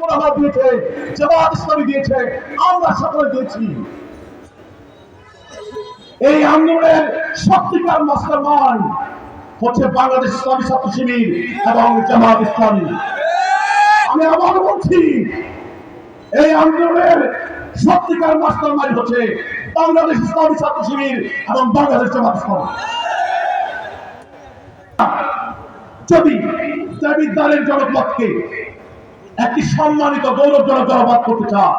মোনাবাদ দিয়েছে জামাত ইসলামী দিয়েছে, আমরা সকলে দিয়েছি। এই আন্দোলনের সত্যিকার মাস্টার মাইন্ড হচ্ছে বাংলাদেশ ইসলামী ছাত্র শিবির এবং জামাত ইসলামী। আমি আবার বলছি, এই আন্দোলনের সত্যিকার মাস্টার মাইন্ড হচ্ছে বাংলাদেশ ইসলামী ছাত্র শিবির এবং বাংলাদেশ জামাত ইসলামী। যদি জাবিদারের জনপদকে একটি সম্মানিত গৌরবজনক জনপদ করতে চান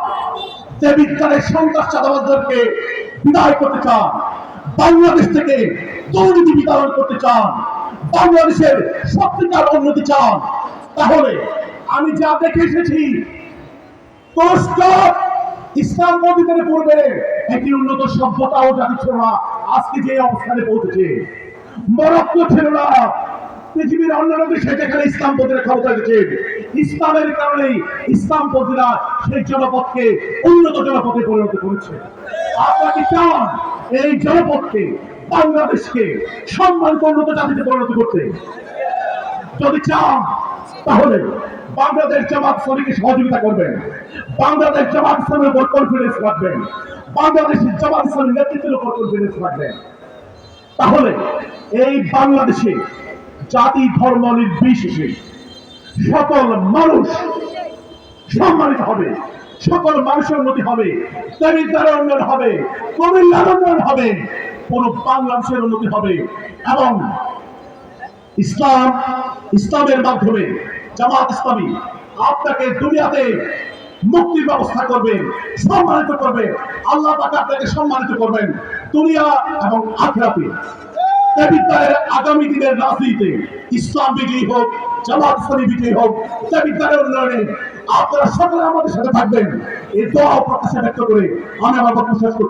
দেবিদ্বারের সন্ত্রাস চাঁদাবাজদেরকে বিদায় করতে চান, বাংলাদেশ থেকে দুর্নীতি বিতরণ করতে চান, বাংলাদেশের সত্যিকার উন্নতি চান, তাহলে আমি যা দেখে এসেছি ইসলাম পবিত্রের পূর্বে একটি উন্নত সভ্যতা ও জাতি ছিল না আজকে যে অবস্থানে পৌঁছেছে। মরক্কো ছিল না পৃথিবীর অন্যান্য দেশে যেখানে ইসলাম পন্থীরা ক্ষমতা এসেছে ইসলামের কারণেই ইসলাম পন্থীরা সেই জনপদকে উন্নত জনপদে পরিণত করেছে। আপনারা কি চান এই জনপদকে, বাংলাদেশকে সম্মানিত উন্নত জাতিতে পরিণত করতে? যদি চান, তাহলে বাংলাদেশ জামাত ইসলামীকে সহযোগিতা করবেন। বাংলাদেশ জামাত ইসলামের উপর কনফিডেন্স রাখবেন। বাংলাদেশের জামাত ইসলামের নেতৃত্বের উপর কনফিডেন্স রাখবেন। তাহলে এই বাংলাদেশে জাতি ধর্ম নির্বিশেষে সকল মানুষ সম্মানিত হবে। সকল মানুষের উন্নতি হবে। দরিদ্রের উন্নয়ন হবে কুমিল্লার উন্নয়ন হবে। পুরো বাংলাদেশের উন্নতি হবে এবং ইসলাম, ইসলামের মাধ্যমে, জামাত ইসলামী আপনাকে দুনিয়াতে মুক্তির ব্যবস্থা করবে, সম্মানিত করবে, আল্লাহ তাকে আপনাকে সম্মানিত করবেন দুনিয়া এবং আখরাতে। আগামী দিনের রাজনীতিতে ইসলাম বিজয়ী হোক জামাত ইসলামী বিজয়ী হোক দেবিদ্বারের উন্নয়নে আপনারা সকলে আমাদের সাথে থাকবেন। এই দোয়া প্রত্যাশা ব্যক্ত করে আমি আমার বক্তব্য শেষ করছি।